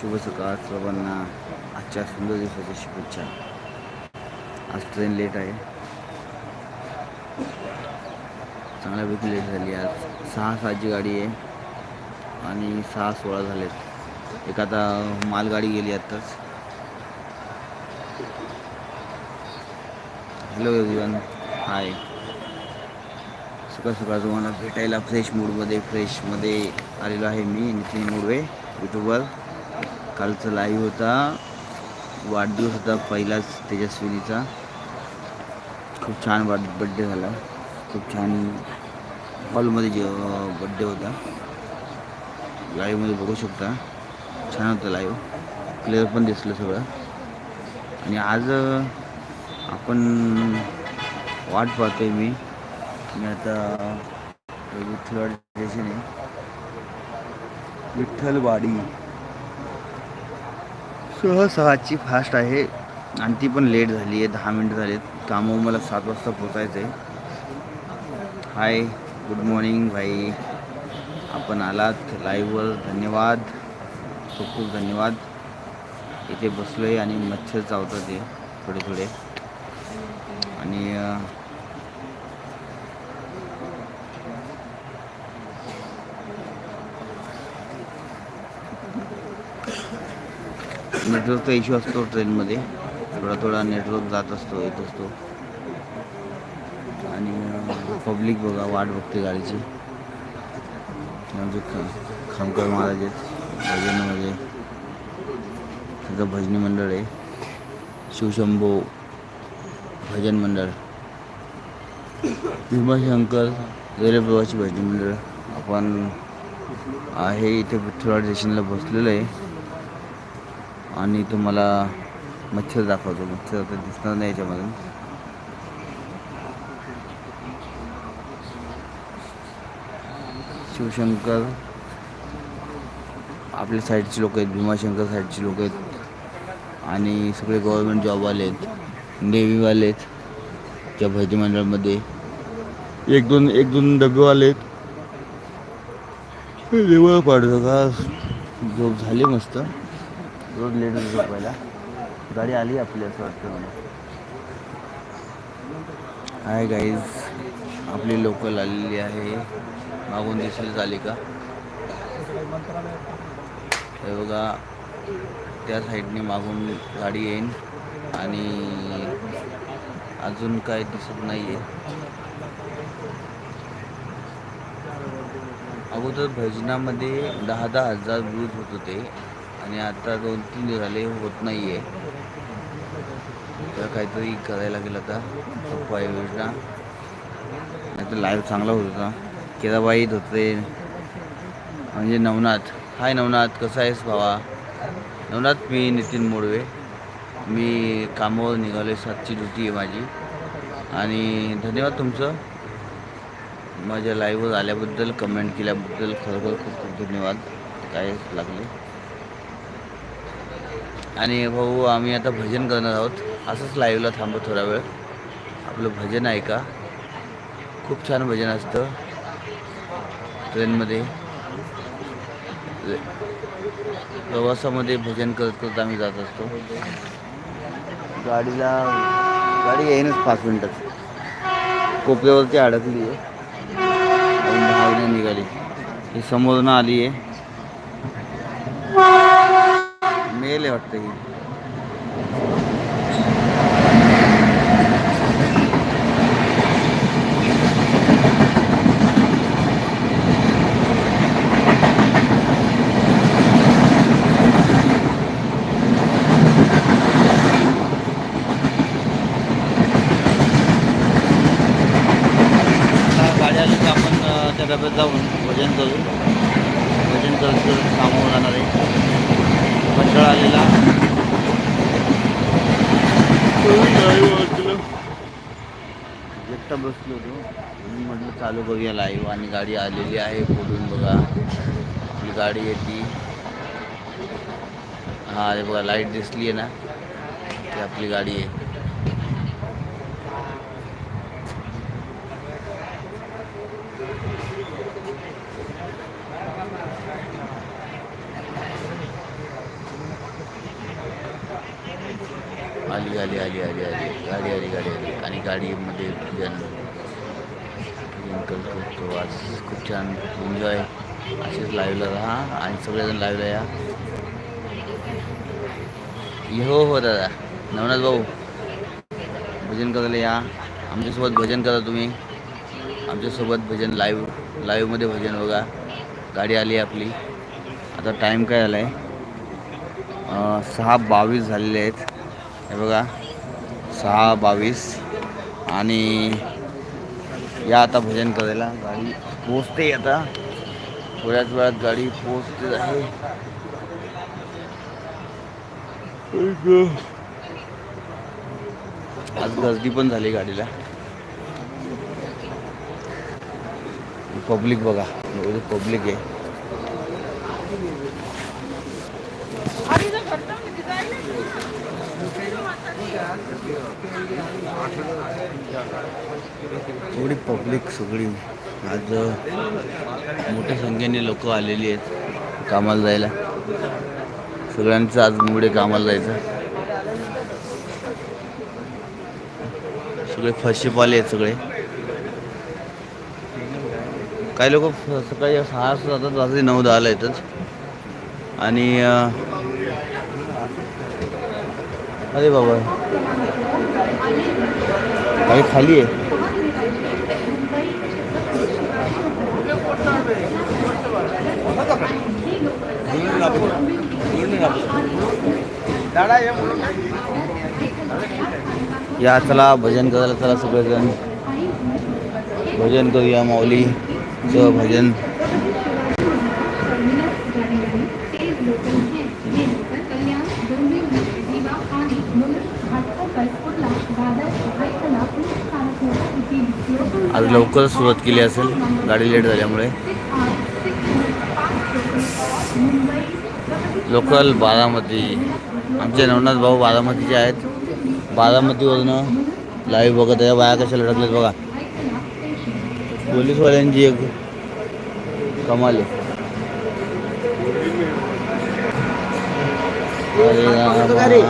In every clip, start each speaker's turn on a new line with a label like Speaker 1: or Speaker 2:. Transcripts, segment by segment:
Speaker 1: शुभ सकाळ सर्वांना आजच्या सुंदर दिवसाच्या शुभेच्छा. आज ट्रेन लेट आहे. चांगल्यापैकी लेट झाली. आज सहा सहाची गाडी आहे आणि सहा सोळा झालेत. एक आता मालगाडी गेली आत्ताच. हॅलो एव्हरीवन हाय सकाळ सकाळ तुम्हाला भेटायला फ्रेश मूडमध्ये फ्रेशमध्ये आलेलो आहे मी नितीन मुडवे यूट्यूबवर कालचा लाईव्ह होता. वाढदिवस होता पहिलाच तेजस्विनीचा. खूप छान वाढ बड्डे झाला. खूप छान हॉलमध्ये जे बड्डे होता. लाईव्हमध्ये बघू शकता. छान होतं लाईव्ह क्लिअर पण दिसलं सगळं. आणि आज आपण वाट पाहतोय मी. मी आता विठ्ठलवाडी स्टेशन आहे. विठ्ठलवाडी. सह सहाची फास्ट आहे. आणि ती पण लेट झाली आहे दहा मिनटं झालीत कामावर मला सात वाजता पोचायचं आहे हाय गुड मॉर्निंग भाई. आपण आलात लाईव्हवर धन्यवाद. खूप खूप धन्यवाद. इथे बसलो आहे आणि मच्छर चावतात ते थोडे थोडे. आणि नेटवर्कचा इश्यू असतो ट्रेनमध्ये थोडा थोडा नेटवर्क जात असतो येत असतो. आणि पब्लिक बघा वाट बघते गाडीची. म्हणजे खामकर महाराज आहेत भजनमध्ये. त्याचं भजनी मंडळ आहे. शिवशंभो भजन मंडळ. भीमाशंकर रेल्वे भजनी मंडळ. आपण आहे इथे विठ्ठलवाडी स्टेशनला बसलेलं आहे. आणि तुम्हाला मच्छर दाखवतो. मच्छर आता दिसणार नाही याच्यामधून. शिवशंकर. आपल्या साईडची लोक आहेत भीमाशंकर साईडची लोक आहेत. आणि सगळे गव्हर्मेंट जॉबवाले आहेत. नेव्हीवाले आहेत. ज्या भरती मंडळामध्ये. एक दोन एक दोन डबेवाले आहेत. देवळ पाडतो का झोप झाली मस्त. रोज लेट होतो पहिला गाडी आली आपली असं वाटतं मला. हाय गाईज आपली लोकल आलेली आहे मागून दिसेल झाली का हे बघा त्या साईडने मागून गाडी येईन आणि अजून काय दिसत नाही आहे अगोदर भजनामध्ये दहा दहा हजार व्ह्यूज होत होते. आणि आता दोन तीन दिवस झाले होत नाही आहे तर काहीतरी करायला गेलं आता उपाययोजना नाही तर लाईव्ह चांगला होत होता. केदाबाईत होते म्हणजे नवनाथ. हाय नवनाथ कसा आहेस भावा? नवनाथ मी नितीन मोडवे. मी कामावर निघालो सातची ड्युटी आहे माझी. आणि धन्यवाद तुमचं. माझ्या लाईव्हवर आल्याबद्दल कमेंट केल्याबद्दल खरोखर खूप खूप धन्यवाद. काय लागले? आणि भाऊ आम्ही आता भजन करणार आहोत. असंच लाईव्हला थांबू थोडा वेळ. आपलं भजन ऐका खूप छान भजन असतं. ट्रेनमध्ये. प्रवासामध्ये भजन करत करत आम्ही जात असतो. गाडीला गाडी येईनच पाच मिनटात. कोपऱ्यावरती अडकली आहे आणि निघाली. ही समोरनं आली आहे मेल आहे वाटतं ही आता आपण त्या डब्यात जाऊन भजन करू. भजन करत करत कामावर जाणार आहे. एकटा बसलो होतो. मी म्हटलं चालू करूया लाईव्ह आणि गाडी आलेली आहे बोलून बघा. आपली गाडी येते हा अरे बघा लाइट दिसली आहे ना? ती आपली गाडी आहे आली आली आली आली आली गाडी आली गाडी आली आणि गाडीमध्ये भजन भजन करतो आज खूप छान एन्जॉय असेच लाईव्हला राहा आणि सगळेजण लाईव्हला या. हो हो दादा. नवनाथ भाऊ भजन करायला या. आमच्यासोबत भजन करा तुम्ही. आमच्यासोबत भजन लाईव्ह लाईव्हमध्ये भजन बघा. गाडी आली आहे आपली. आता टाईम काय झाला आहे सहा बावीस झालेले आहेत. हे बघा. सहा बावीस. आणि या आता भजन करायला. गाडी पोचते आता. थोड्याच वेळात गाडी पोहोचते आहे. आज गर्दी पण झाली गाडीला. पब्लिक बघा पब्लिक आहे. एवढी पब्लिक सगळी. आज मोठ्या संख्येने लोक आलेली आहेत कामाला जायला. सगळ्यांचं आज मुळे कामाला जायचं. सगळे फशीपाले आहेत सगळे. काही लोक सकाळी सहा जातात रात्री नऊ दहाला येतात. आणि अरे बाबा। काही खाली है। या चला, भजन करायला चला सगळेजण। भजन करूया माऊलीचं भजन। लवकरच सुरुवात केली असेल. गाडी लेट झाल्यामुळे. लोकल बारामती. आमचे नवनाथ भाऊ बारामतीचे आहेत. बारामतीवरनं लाईव्ह बघत आहे. बाया कशा लढकलेत बघा. पोलीसवाल्यांची एक कमाल आहे. अरे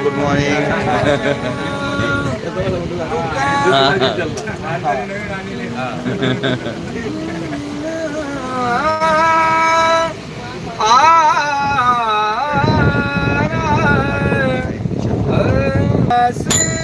Speaker 1: रामा.
Speaker 2: मॉर्निंग ब्रो गुड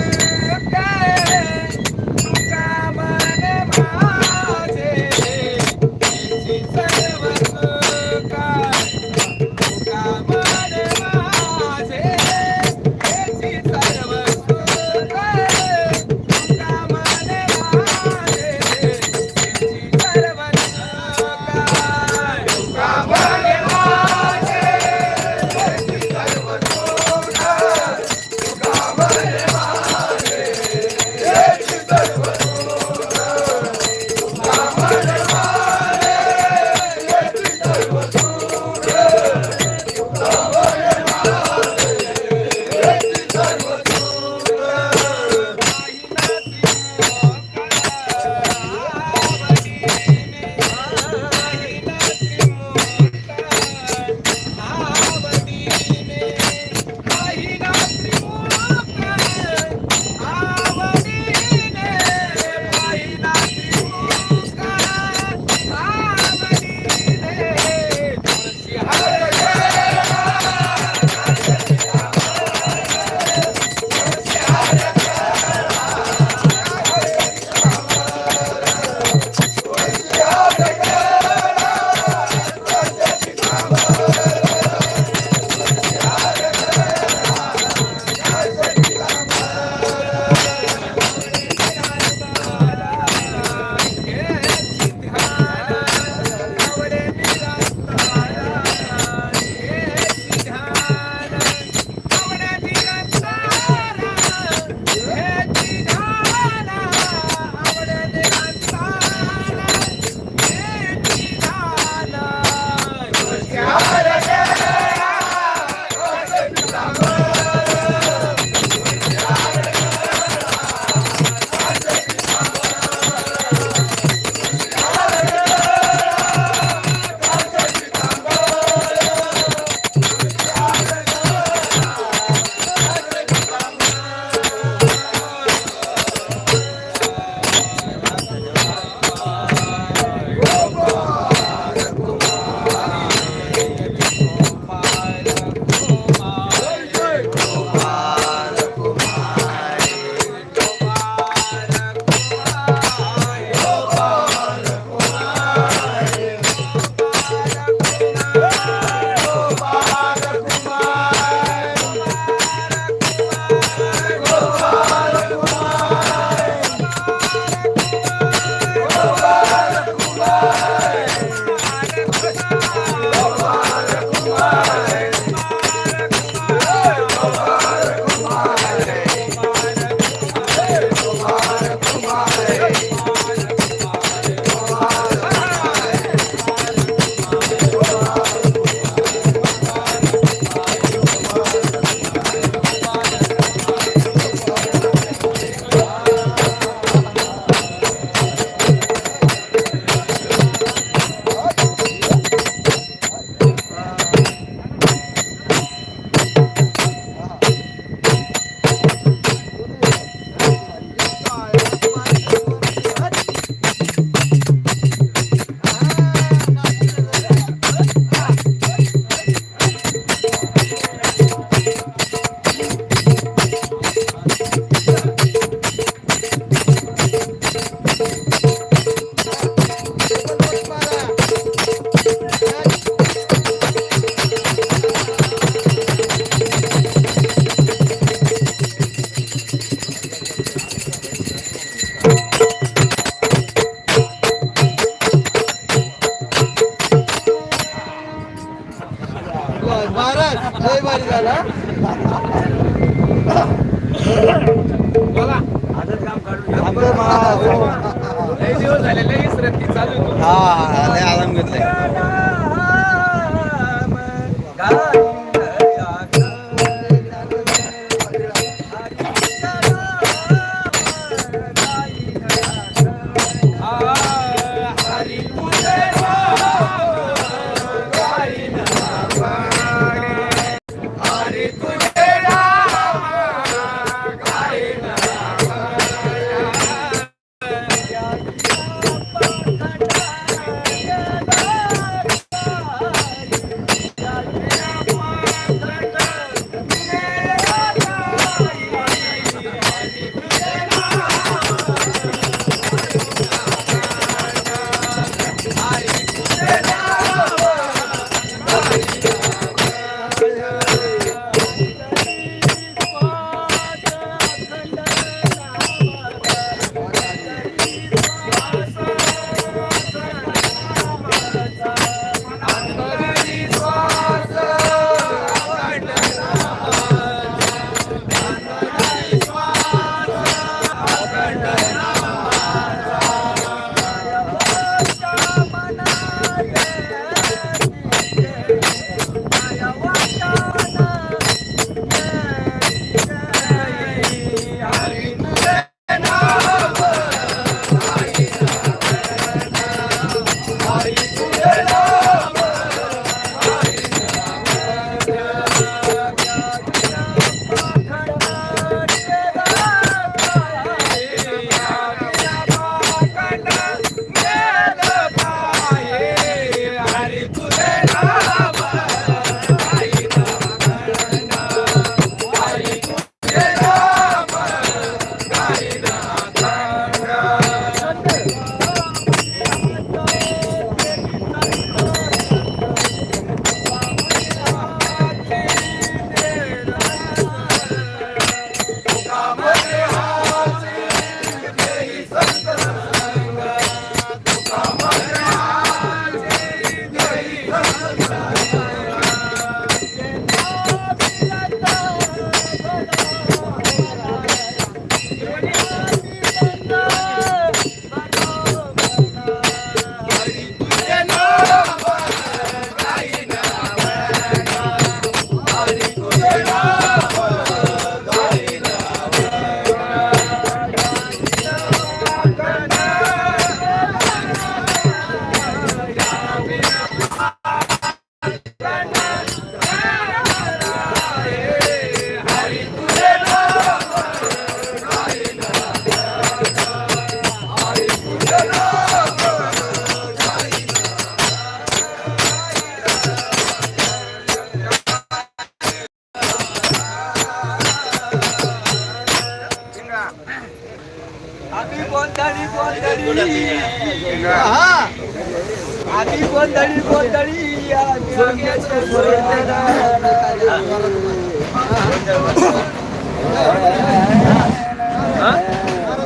Speaker 3: हा?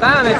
Speaker 2: काय